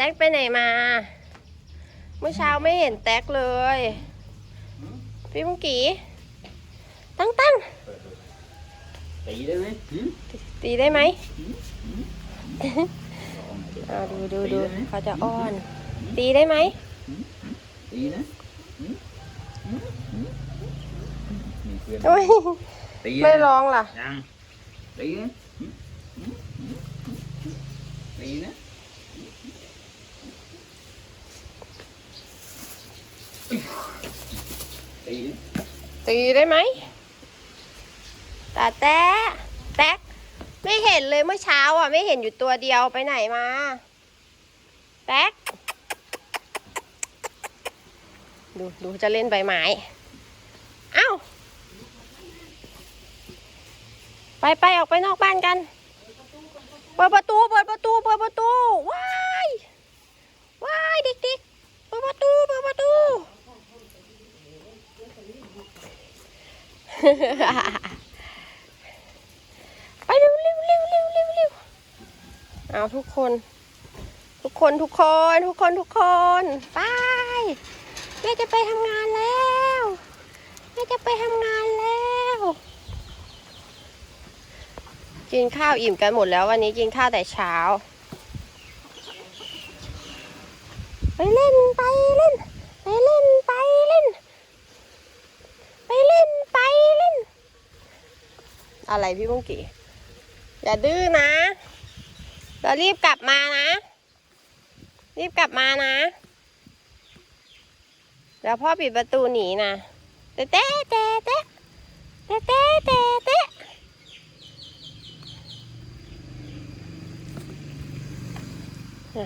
ต๊กไปไหนมา เมื่อเช้าไม่เห็นแต๊กเลย พี่มุงกีตั้งตั้งตีได้ไหมหืมตีได้ไหมเอามาดิเอาดูดูตีดูได้ไหมเขาจะอ้อน ตีได้ไหมตีนะหืมหืมหืมมีเพื่อนโอ้ยตีไม่นะร้องล่ะยังตีนะหืมหืมหืมหืมตีนะ ตีนะตีได้ไหมตาแต๊ะแต๊กไม่เห็นเลยเมื่อเช้าอะ ไม่เห็นอยู่ตัวเดียวไปไหนมาแต๊กดูดูจะเล่นใบไม้เอ้าไปไปออกไปนอกบ้านกัน เปิดประตู เปิดประตู เปิดประตู ว้าย ว้ายเด็กๆเปิดประตูเปิดประตู ไปเร็วเร็วเร็วเร็วเร็วเร็วเอาทุกคน ทุกคนทุกคนทุกคนทุกคนไปแม่จะไปทำงานแล้วแม่จะไปทำงานแล้วกินข้าวอิ่มกันหมดแล้ววันนี้กินข้าวแต่เช้า ไปเล่นไป อะไรพี่กุ้งกี่อย่าดื้อนะเรารีบกลับมานะ รีบกลับมานะแล้วพ่อปิดประตูหนีนะเต๊ะเต๊ะเต๊ะเต๊ะเต๊ะเต๊ะเต๊ะ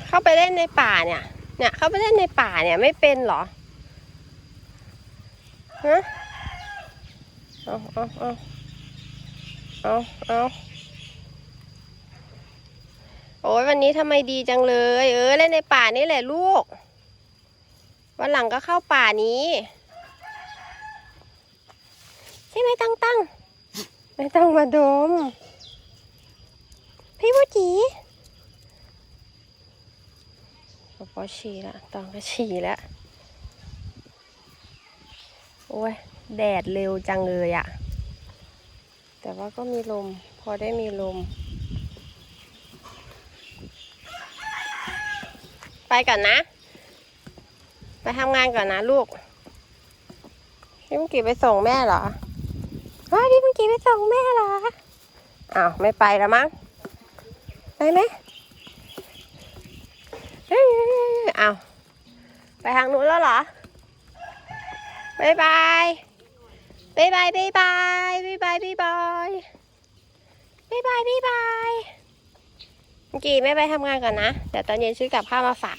เข้าไปเล่นในป่าเนี่ย เนี่ย เข้าไปเล่นในป่าเนี่ยไม่เป็นหรอฮะอ๋ออ๋อ เอาเอาโอ้ยวันนี้ทำไมดีจังเลย เออเล่นในป่านี่แหละลูก วันหลังก็เข้าป่านี้ ใช่ไหมตั้งตั้งไม่ต้องมาดม พี่บูจีพอฉี่ละตองก็ฉี่แล้ว โอ้ย แดดเร็วจังเลยอะ แต่ว่าก็มีลม พอได้มีลม ไปก่อนนะ ไปทำงานก่อนนะลูกพี่มุกี้ไปส่งแม่เหรอว้าพี่มุกี้ไปส่งแม่เหรอ อ้าว ไม่ไปแล้วมั้ง ไปไหมเอ้ยอ้าว ไปทางนู้นแล้วเหรอ บ๊ายบาย บายบายบายบายบายบายบายบายบายบายบายบายเมื่อกี้แม่ไปทำงานก่อนนะ เดี๋ยวตอนเย็นซื้อกับข้าวมาฝาก